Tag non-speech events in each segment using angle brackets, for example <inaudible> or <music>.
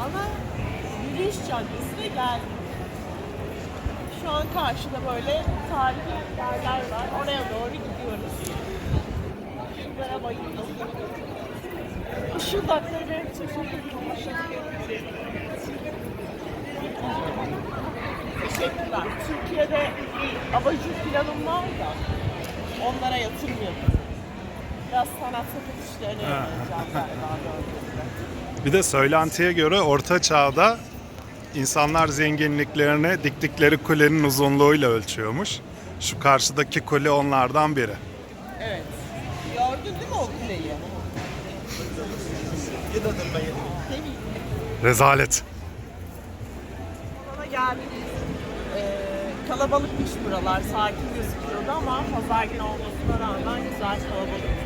ana yürüyüş caddesine geldik. Şu an karşıda böyle tarihi yerler var. Oraya doğru gidiyoruz. Şunlara bayıldım. Işıldakları çok Teşekkürler. Türkiye'de bir abajur planım var da onlara yatırmıyorum. Biraz sanat satış işlerine yöneleceğim galiba gördüğümde. <laughs> Bir de söylentiye göre Orta Çağ'da insanlar zenginliklerini diktikleri kulenin uzunluğuyla ölçüyormuş. Şu karşıdaki kule onlardan biri. Evet. Gördün değil mi o kuleyi? Değil mi? Rezalet. Sonra geldik. Ee, kalabalıkmış buralar. Sakin gözüküyordu ama pazar günü olmasına rağmen güzel kalabalık.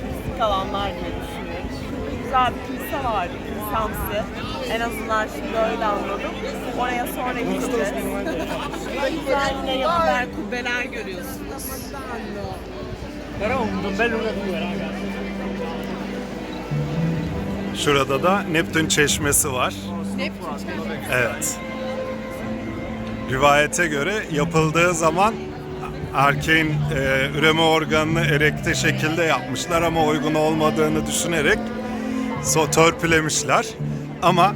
Turistik alanlar diye düşünüyoruz. Güzel bir kilise vardı. Kilisemsi. En azından şimdi öyle anladım. Oraya sonra gideceğiz. Burada güzel yine yapılar, kubbeler görüyorsunuz. Però un due, raga. Şurada da Neptün Çeşmesi var. Evet. Rivayete göre yapıldığı zaman erkeğin e, üreme organını erekte şekilde yapmışlar ama uygun olmadığını düşünerek so törpülemişler. Ama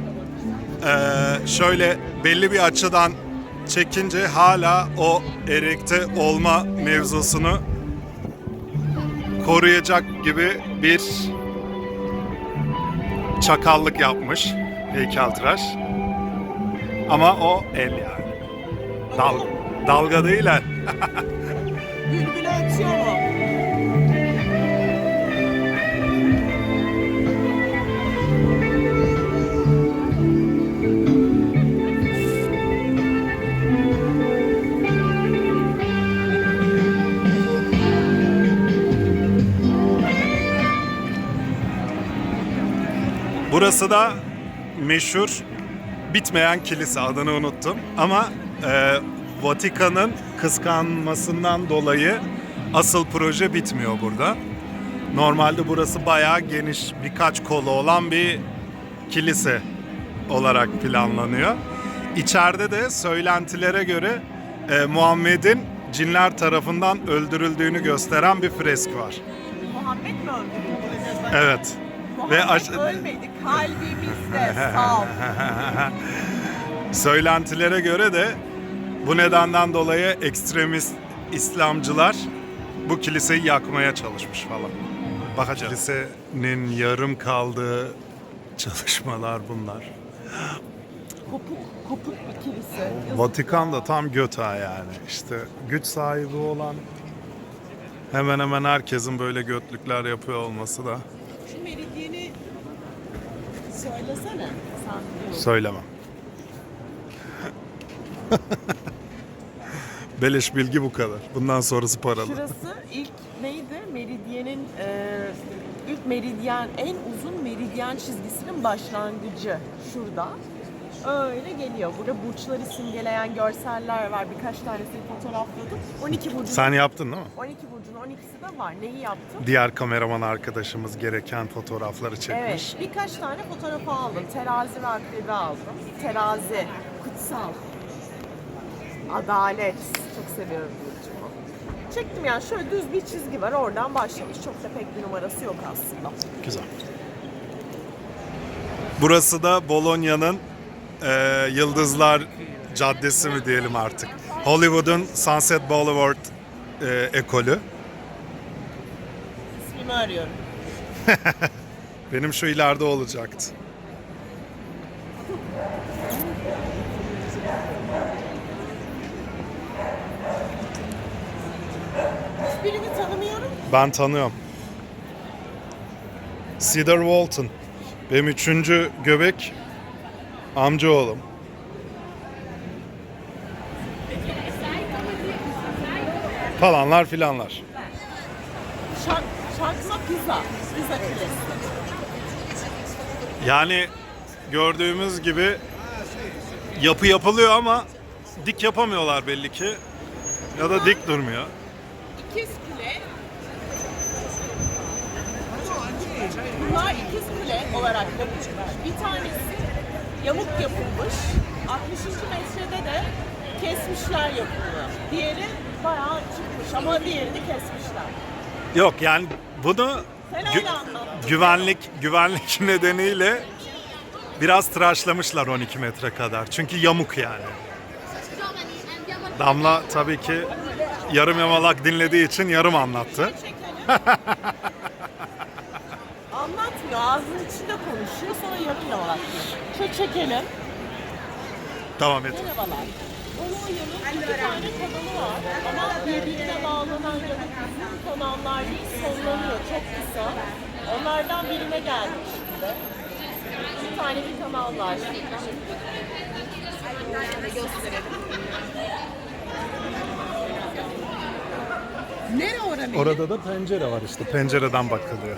e, şöyle belli bir açıdan çekince hala o erekte olma mevzusunu koruyacak gibi bir çakallık yapmış heykeltıraş. Ama o el yani. Dal, dalga değil el. <laughs> Burası da meşhur bitmeyen kilise adını unuttum ama e, Vatikan'ın kıskanmasından dolayı asıl proje bitmiyor burada. Normalde burası bayağı geniş birkaç kolu olan bir kilise olarak planlanıyor. İçeride de söylentilere göre e, Muhammed'in cinler tarafından öldürüldüğünü gösteren bir fresk var. Muhammed mi öldürüldü? Evet. Ve aş- ölmedi. Kalbimizde. Sağ. <laughs> Söylentilere göre de bu nedenden dolayı ekstremist İslamcılar bu kiliseyi yakmaya çalışmış falan. Bakacağız. Kilisenin yarım kaldığı çalışmalar bunlar. Kopuk, kopuk bir kilise. Vatikan da tam göta yani. İşte güç sahibi olan hemen hemen herkesin böyle götlükler yapıyor olması da söylesene. Söylemem. Beleş bilgi bu kadar. Bundan sonrası paralı. Şurası ilk neydi? Meridyenin e, ilk meridyen, en uzun meridyen çizgisinin başlangıcı şurada. Öyle geliyor. Burada burçları simgeleyen görseller var. Birkaç tanesini fotoğrafladım. 12 burcun. Sen yaptın değil mi? 12 burcun 12'si de var. Neyi yaptım? Diğer kameraman arkadaşımız gereken fotoğrafları çekmiş. Evet. Birkaç tane fotoğraf aldım. Terazi ve akrebi aldım. Terazi, kutsal, adalet. Çok seviyorum burcumu. Çektim yani şöyle düz bir çizgi var. Oradan başlamış. Çok da pek bir numarası yok aslında. Güzel. Burası da Bologna'nın e, Yıldızlar Caddesi mi diyelim artık. Hollywood'un Sunset Boulevard e, ekolü. İsmimi arıyorum. <laughs> Benim şu ileride olacaktı. Hiçbirini tanımıyorum. Ben tanıyorum. Cedar Walton. Benim üçüncü göbek amcaoğlum. Falanlar filanlar. Şark, şarkıma pizza. Pizza kulesi. Yani gördüğümüz gibi yapı yapılıyor ama dik yapamıyorlar belli ki. Ya da dik durmuyor. İkiz kule. Bunlar ikiz kule olarak yapılmışlar. Bir tanesi yamuk yapılmış. 60. metrede de kesmişler yapımı. Diğeri bayağı çıkmış ama diğerini kesmişler. Yok yani bunu Sen gü- öyle anlat. güvenlik güvenlik <laughs> nedeniyle biraz tıraşlamışlar 12 metre kadar. Çünkü yamuk yani. Damla tabii ki yarım yamalak dinlediği için yarım anlattı. <laughs> Anlatmıyor. Ağzının içinde konuşuyor. Sonra diyor. Şöyle çekelim. Tamam et. Merhabalar. Polonya'nın iki tane kanalı var ama birbirine bağlanan ya da uzun kanallar değil, sonlanıyor. Çok kısa. Onlardan birine geldik şimdi. Bir tane bir kanal var şimdi. Nere orası? Orada da pencere var işte. Pencereden bakılıyor.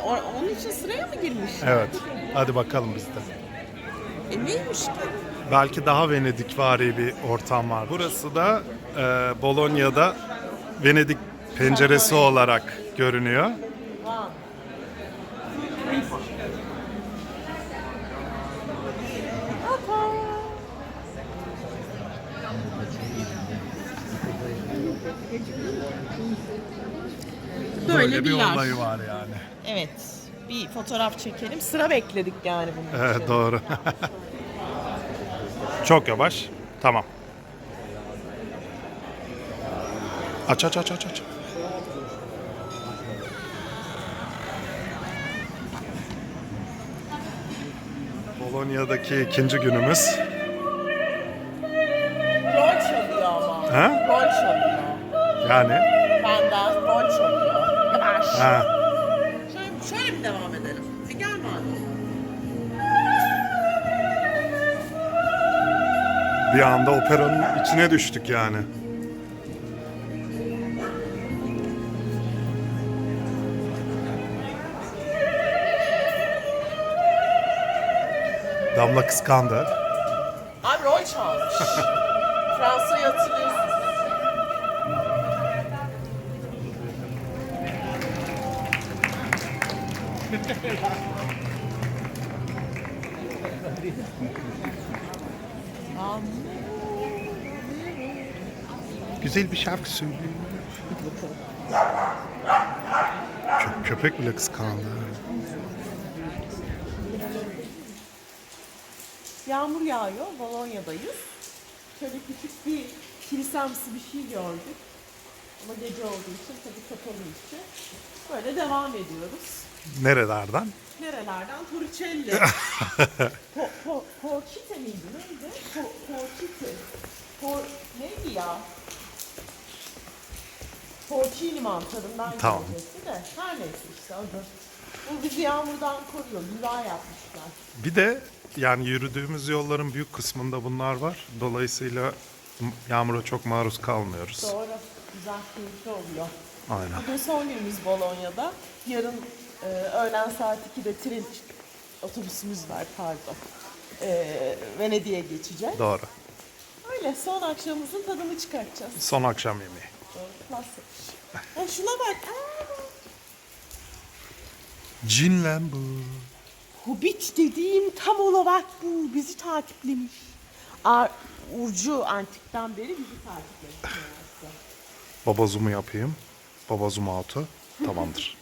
Onun için sıraya mı girmiş? Evet. Hadi bakalım biz de. E neymiş ki? Belki daha Venedikvari bir ortam var. Burası da e, Bolonya'da Venedik penceresi olarak görünüyor. Van. Böyle, bir, yer. olayı var yani. Evet. Bir fotoğraf çekelim. Sıra bekledik yani bunun için. Evet doğru. Çok yavaş. Tamam. Aç aç aç aç aç. Polonya'daki ikinci günümüz. Rol çalıyor ama. Ha? Rol çalıyor. Yani. Ha. Şöyle, şöyle bir devam edelim. E gel madem. Bir anda operanın içine düştük yani. Damla kıskandı. Abi rol çalmış. <laughs> Fransa'yı hatırlıyorsunuz. Güzel bir şarkı söylüyor. Kö- köpek bile kıskandı. Yağmur yağıyor, Bolonya'dayız. Şöyle küçük bir kilisemsi bir şey gördük. Ama gece olduğu için tabii kapalı içi. Böyle devam ediyoruz. Nerelerden? Nerelerden? Torricelli. <laughs> po, po, miydi? Neydi? Po, porcite. Por, neydi ya? Porcini mantarından Tamam. gelmesi de. Her neyse işte adı. Bu bizi yağmurdan koruyor. Güzel yapmışlar. Bir de yani yürüdüğümüz yolların büyük kısmında bunlar var. Dolayısıyla yağmura çok maruz kalmıyoruz. Doğru. Güzel, keyifli oluyor. Aynen. Bugün son günümüz Bolonya'da. Yarın e, öğlen saat 2'de tren otobüsümüz var pardon. E, Venedik'e geçeceğiz. Doğru. Öyle son akşamımızın tadını çıkartacağız. Son akşam yemeği. Doğru. Nasıl? Ya şuna bak. Aa, bu. Hobbit dediğim tam olarak bu. Bizi takiplemiş. Ar Urcu antikten beri bizi takiplemiş. meğerse. Baba zoom'u yapayım. Baba zoom out'u. Tamamdır. <laughs>